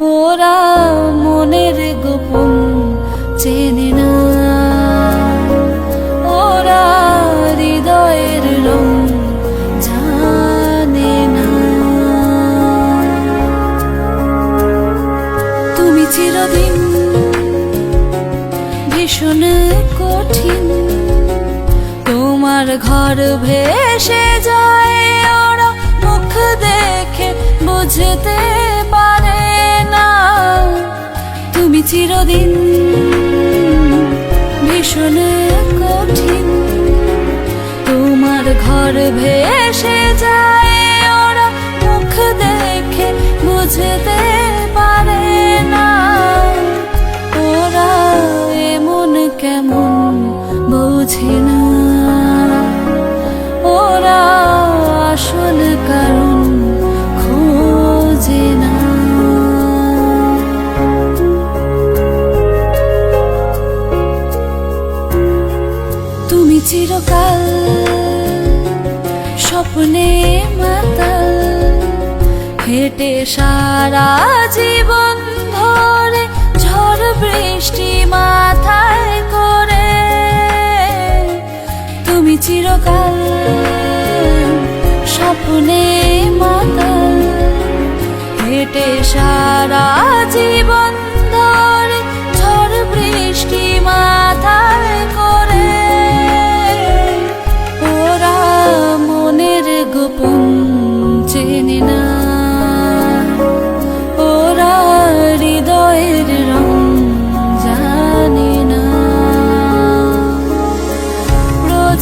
ওরা মনের গোপন চেনে না। ওরা হৃদয়ের রং জানে না। তুমি চিরদিন ভীষণ কঠিন। তোমার ঘর ভেসে যায় ঘর ভেসে যায়, ওরা মুখ দেখে বুঝতে পারে না। ওরা এমন কেমন বোঝে না। ওরা আসল কারণ খোঁজে না। তুমি চিরকাল স্বপ্নে মাতাল, হেঁটে সারা জীবন ধরে ঝড় বৃষ্টি মাথায় করে। তুমি চিরকাল স্বপ্নে মাতাল, হেঁটে সারা জীবন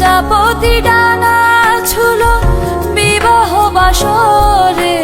প্রজাপতি ডানা ছুলো বিবাহ বাসরে।